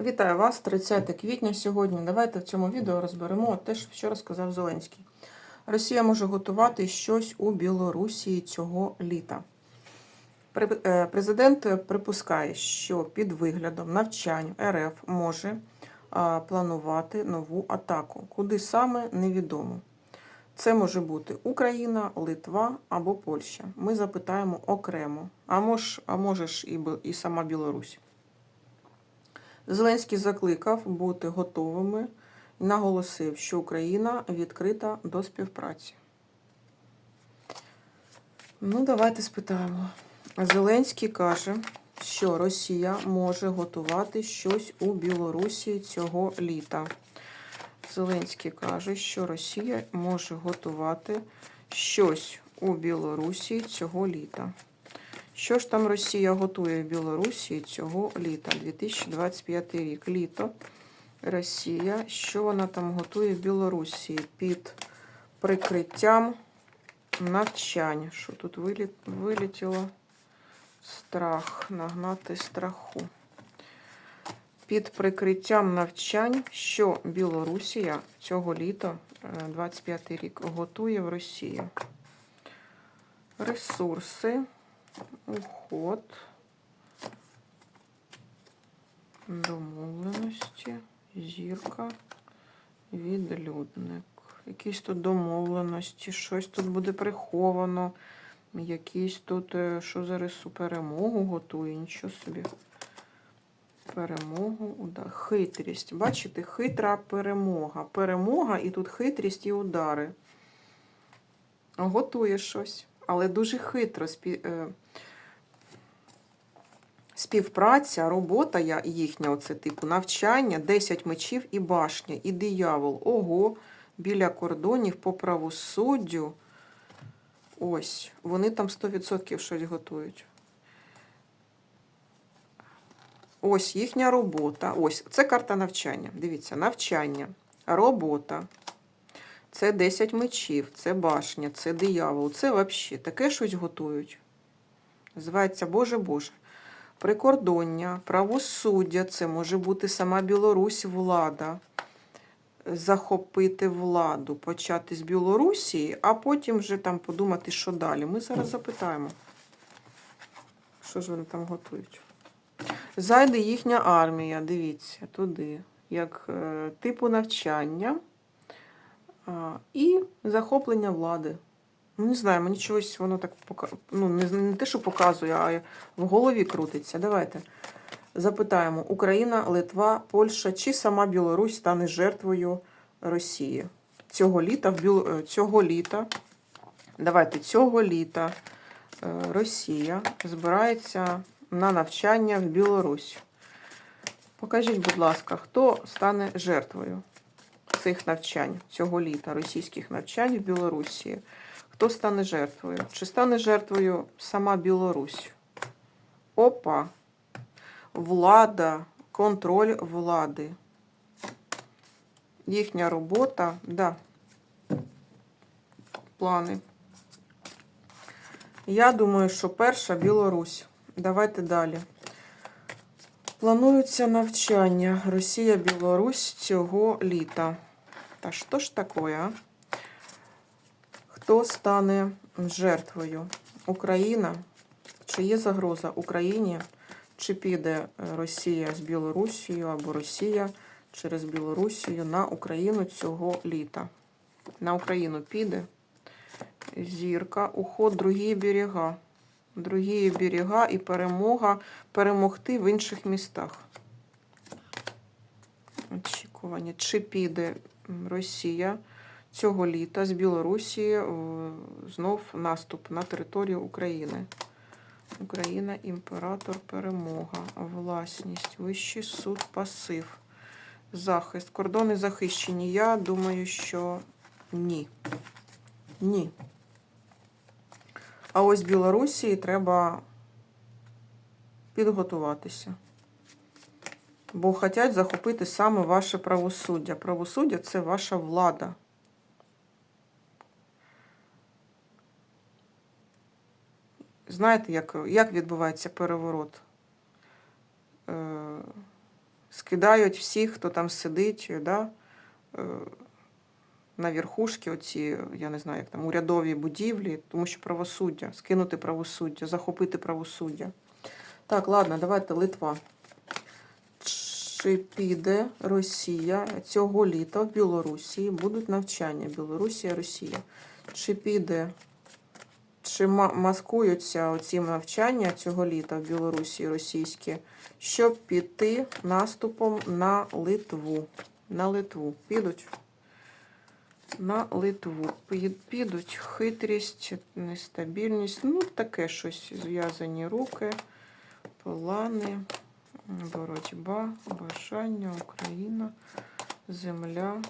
Вітаю вас, 30 квітня сьогодні. Давайте в цьому відео розберемо те, що вчора сказав Зеленський. Росія може готувати щось у Білорусі цього літа. Е, Президент припускає, що під виглядом навчань РФ може планувати нову атаку. Куди саме невідомо. Це може бути Україна, Литва або Польща. Ми запитаємо окремо, а може, а може ж і, і сама Білорусь. Зеленський закликав бути готовими і наголосив, що Україна відкрита до співпраці. Ну, давайте спитаємо. Зеленський каже, що Росія може готувати щось у Білорусі цього літа. Зеленський каже, що Росія може готувати щось у Білорусі цього літа. Що ж там Росія готує в Білорусі цього літа, 2025 рік. Літо. Росія. Що вона там готує в Білорусі під прикриттям навчань? Що тут виліт, вилетіло? Страх, нагнати страху. Під прикриттям навчань, що Білорусія цього літа, е, 25 рік, готує в Росії. Ресурси. Уход. Домовленості. Зірка. Відлюдник. Якісь тут домовленості, щось тут буде приховано. Якісь тут, е, що за рису перемогу готує, нічого собі. Перемогу, удар. Хитрість. Бачите, хитра перемога. Перемога і тут хитрість і удари. Готує щось, але дуже хитро. Е, Співпраця, робота їхня, оце типу навчання, 10 мечів і башня, і диявол. Ого, біля кордонів по правосуддю. Ось, вони там 100% щось готують. Ось їхня робота. Ось, це карта навчання. Дивіться, навчання, робота. Це 10 мечів, це башня, це диявол. Це взагалі таке щось готують. Називається Боже Боже. Прикордоння, правосуддя, це може бути сама Білорусь, влада. Захопити владу, почати з Білорусі, а потім вже там подумати, що далі. Ми зараз запитаємо, що ж вони там готують. Зайде їхня армія, дивіться, туди, як е, типу навчання і захоплення влади. Ну, не знаю, мені чогось воно так пока... ну, не, не те, що показує, а в голові крутиться. Давайте запитаємо: Україна, Литва, Польща чи сама Білорусь стане жертвою Росії? Цього літа, в Біл... е, цього літа, давайте цього літа е, Росія збирається на навчання в Білорусь. Покажіть, будь ласка, хто стане жертвою цих навчань цього літа, російських навчань в Білорусі? Хто стане жертвою? Чи стане жертвою сама Білорусь? Опа. Влада, контроль влади. Їхня робота, да. Плани. Я думаю, що перша Білорусь. Давайте далі. Плануються навчання Росія-Білорусь цього літа. Та що ж таке. Хто стане жертвою? Україна? Чи є загроза Україні? Чи піде е, Росія з Білорусією або Росія через Білорусію на Україну цього літа? На Україну піде зірка, уход, другі берега. Другі берега і перемога перемогти в інших містах. Очікування. Чи піде Росія цього літа з Білорусі е, знов наступ на територію України? Україна, імператор, перемога, власність, вищий суд, пасив, захист. Кордони захищені. Я думаю, що ні. Ні. А ось Білорусі треба підготуватися. Бо хочуть захопити саме ваше правосуддя. Правосуддя це ваша влада. Знаєте, як, як відбувається переворот? Е, скидають всіх, хто там сидить, да, е, на верхушки, оці, я не знаю, як там, урядові будівлі, тому що правосуддя, скинути правосуддя, захопити правосуддя. Так, ладно, давайте Литва. Чи піде Росія цього літа в Білорусі? Будуть навчання Білорусія, Росія. Чи піде, чи маскуються оці навчання цього літа в Білорусі російські, щоб піти наступом на Литву? На Литву. Підуть? На Литву. Підуть хитрість, нестабільність, ну таке щось. Зв'язані руки, плани. Боротьба, бажання, Україна, земля,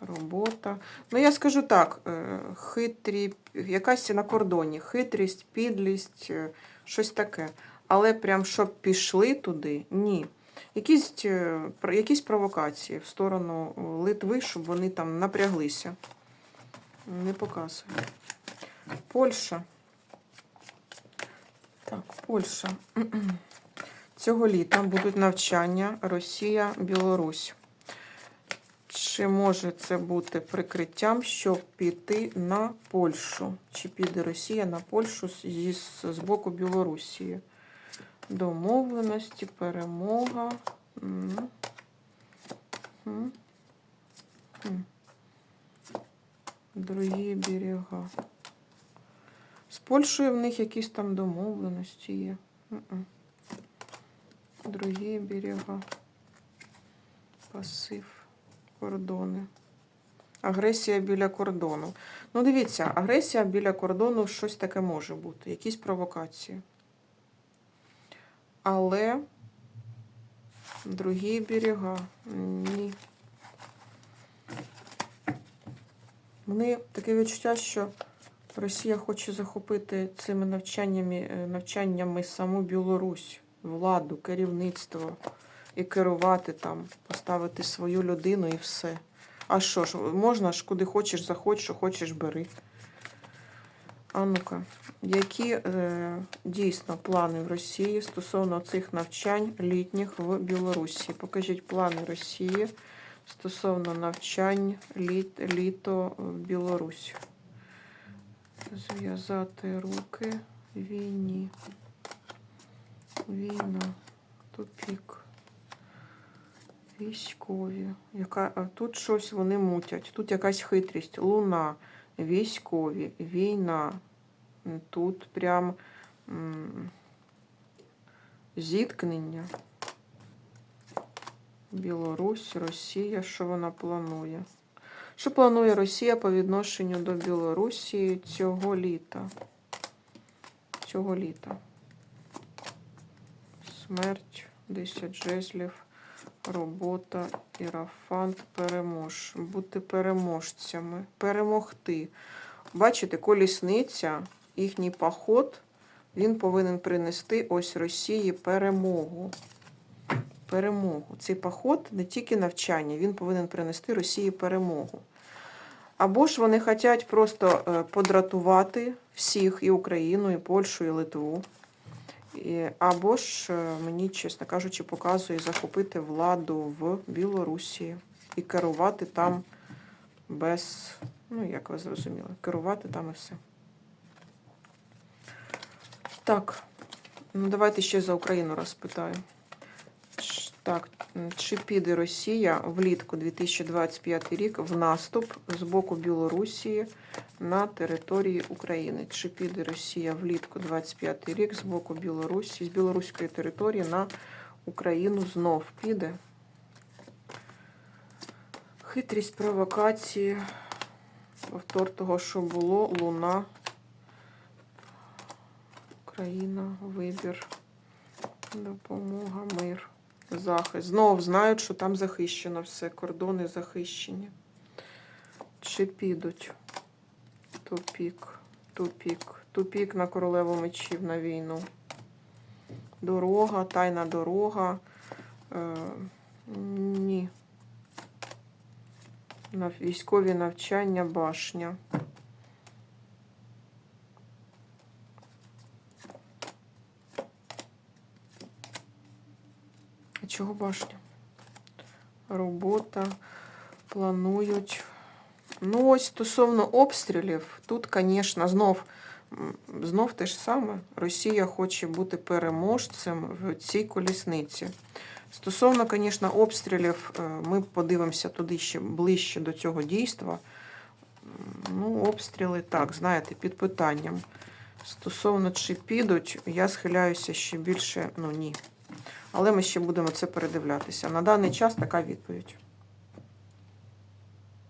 робота. Ну, я скажу так: е, хитрі, якась на кордоні, хитрість, підлість, е, щось таке. Але прям щоб пішли туди, ні. Якісь, е, якісь провокації в сторону Литви, щоб вони там напряглися. Не показує. Польща. Так, Польща. Цього літа будуть навчання Росія, Білорусь. Чи може це бути прикриттям, щоб піти на Польщу? Чи піде Росія на Польщу з, з, з боку Білорусі? Домовленості, перемога. М. Другі берега. З Польщею в них якісь там домовленості є. Другі берега. Пасив. Кордони. Агресія біля кордону. Ну, дивіться, агресія біля кордону щось таке може бути, якісь провокації. Але другі берега. Ні. Мені таке відчуття, що Росія хоче захопити цими навчаннями, е, навчаннями саму Білорусь, владу, керівництво і керувати там, поставити свою людину і все. А що ж, можна ж куди хочеш, заходь, що хочеш, бери. А ну-ка, які е, дійсно плани в Росії стосовно цих навчань літніх в Білорусі? Покажіть плани Росії стосовно навчань літ, літо в Білорусі. Зв'язати руки війні. Війна. Тупік. Військові. Яка... Тут щось вони мутять. Тут якась хитрість. Луна, військові, війна. Тут прям м, зіткнення. Білорусь, Росія. Що вона планує? Що планує Росія по відношенню до Білорусі цього літа? Цього літа. Смерть, 10 жезлів, робота, ірафант, перемож. Бути переможцями, перемогти. Бачите, колісниця, їхній поход, він повинен принести ось Росії перемогу. Перемогу. Цей поход не тільки навчання, він повинен принести Росії перемогу. Або ж вони хочуть просто е, подратувати всіх і Україну, і Польщу, і Литву. Або ж, е, мені, чесно кажучи, показує захопити владу в Білорусі і керувати там без, ну, як ви зрозуміли, керувати там і все. Так, ну давайте ще за Україну розпитаю. Так, чи піде Росія влітку 2025 рік в наступ з боку Білорусі на території України? Чи піде Росія влітку 25 рік з боку Білорусі, з білоруської території на Україну знов піде? Хитрість провокації, повтор того, що було, Луна, Україна, вибір, допомога, мир. Захист. Знову знають, що там захищено все, кордони захищені. Чи підуть? Тупік, тупік, тупік на королеву мечів на війну. Дорога, тайна дорога. Е, ні. На військові навчання, башня. Чого башня? робота. Планують. Ну, ось стосовно обстрілів, тут, звісно, знов, знов те ж саме. Росія хоче бути переможцем в цій колісниці. Стосовно, звісно, обстрілів, е, ми подивимося туди ще ближче до цього дійства. Ну, обстріли, так, знаєте, під питанням. Стосовно чи підуть, я схиляюся ще більше, ну ні. Але ми ще будемо це передивлятися. На даний час така відповідь.